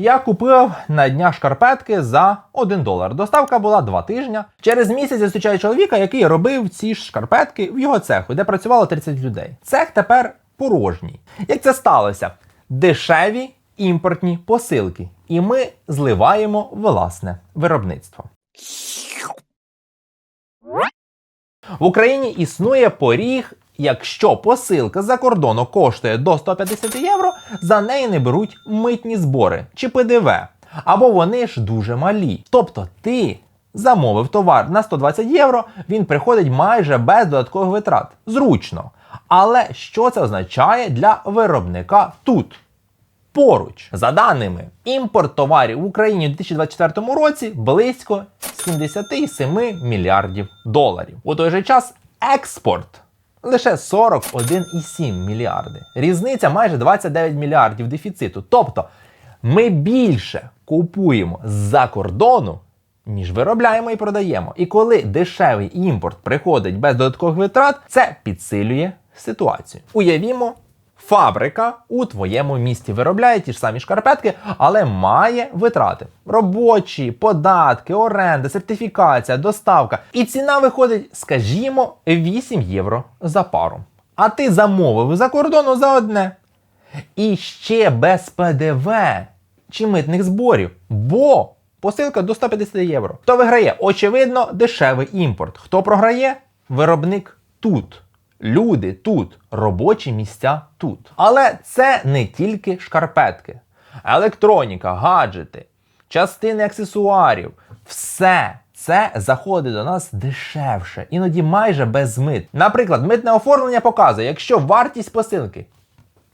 я купив на дня шкарпетки за 1 долар. Доставка була 2 тижні. Через місяць зустрічаю чоловіка, який робив ці ж шкарпетки в його цеху, де працювало 30 людей. Цех тепер порожній. Як це сталося? Дешеві імпортні посилки. І ми зливаємо власне виробництво. В Україні існує поріг, якщо посилка за кордону коштує до 150 євро, за неї не беруть митні збори чи ПДВ. Або вони ж дуже малі. Тобто ти замовив товар на 120 євро, він приходить майже без додаткових витрат. Зручно. Але що це означає для виробника тут? Поруч, за даними, імпорт товарів в Україні у 2024 році близько 77 мільярдів доларів. У той же час експорт лише 41,7 мільярди. Різниця майже 29 мільярдів дефіциту. Тобто ми більше купуємо з-за кордону, ніж виробляємо і продаємо. І коли дешевий імпорт приходить без додаткових витрат, це підсилює ситуацію. Уявімо, фабрика у твоєму місті виробляє ті ж самі шкарпетки, але має витрати: робочі, податки, оренда, сертифікація, доставка. І ціна виходить, скажімо, 8 євро за пару. А ти замовив за кордону за одне. І ще без ПДВ чи митних зборів. Бо посилка до 150 євро. Хто виграє? Очевидно, дешевий імпорт. Хто програє? Виробник тут. Люди тут, робочі місця тут. Але це не тільки шкарпетки, електроніка, гаджети, частини аксесуарів. Все це заходить до нас дешевше, іноді майже без мит. Наприклад, митне оформлення показує, якщо вартість посилки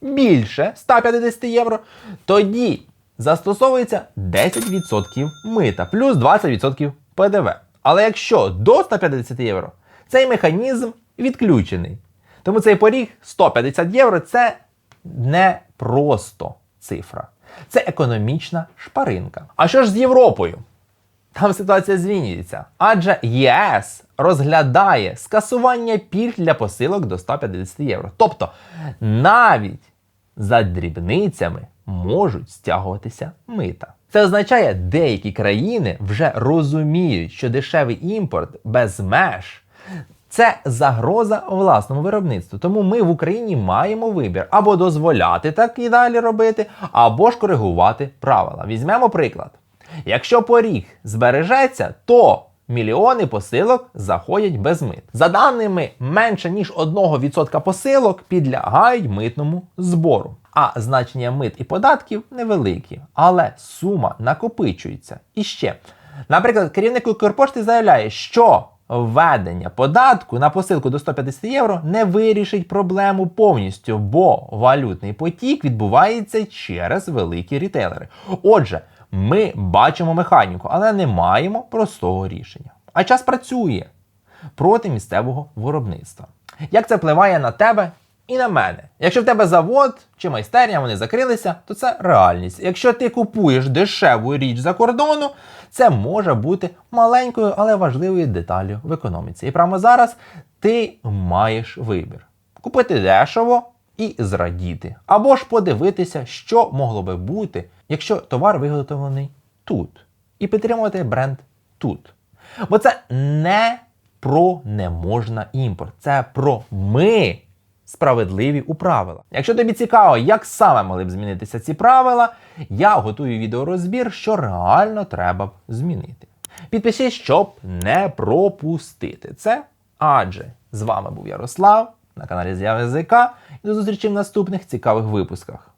більше 150 євро, тоді застосовується 10% мита плюс 20% ПДВ. Але якщо до 150 євро, цей механізм відключений. Тому цей поріг 150 євро це не просто цифра. Це економічна шпаринка. А що ж з Європою? Там ситуація змінюється. Адже ЄС розглядає скасування пільг для посилок до 150 євро. Тобто навіть за дрібницями можуть стягуватися мита. Це означає, деякі країни вже розуміють, що дешевий імпорт без меж це загроза власному виробництву. Тому ми в Україні маємо вибір або дозволяти так і далі робити, або ж коригувати правила. Візьмемо приклад. Якщо поріг збережеться, то мільйони посилок заходять без мит. За даними, менше ніж 1% посилок підлягають митному збору. А значення мит і податків невеликі, але сума накопичується. І ще, наприклад, керівник Укрпошти заявляє, що введення податку на посилку до 150 євро не вирішить проблему повністю, бо валютний потік відбувається через великі рітейлери. Отже, ми бачимо механіку, але не маємо простого рішення. А час працює проти місцевого виробництва. Як це впливає на тебе і на мене? Якщо в тебе завод чи майстерня вони закрилися, то це реальність. Якщо ти купуєш дешеву річ за кордону, це може бути маленькою, але важливою деталлю в економіці. І прямо зараз ти маєш вибір: купити дешево і зрадіти, або ж подивитися, що могло би бути, якщо товар виготовлений тут, і підтримувати бренд тут. Бо це не про не можна імпорт, це про ми справедливі у правила. Якщо тобі цікаво, як саме могли б змінитися ці правила, я готую відеорозбір, що реально треба б змінити. Підпишись, щоб не пропустити це. Адже з вами був Ярослав на каналі З'яви ЗК і до зустрічі в наступних цікавих випусках.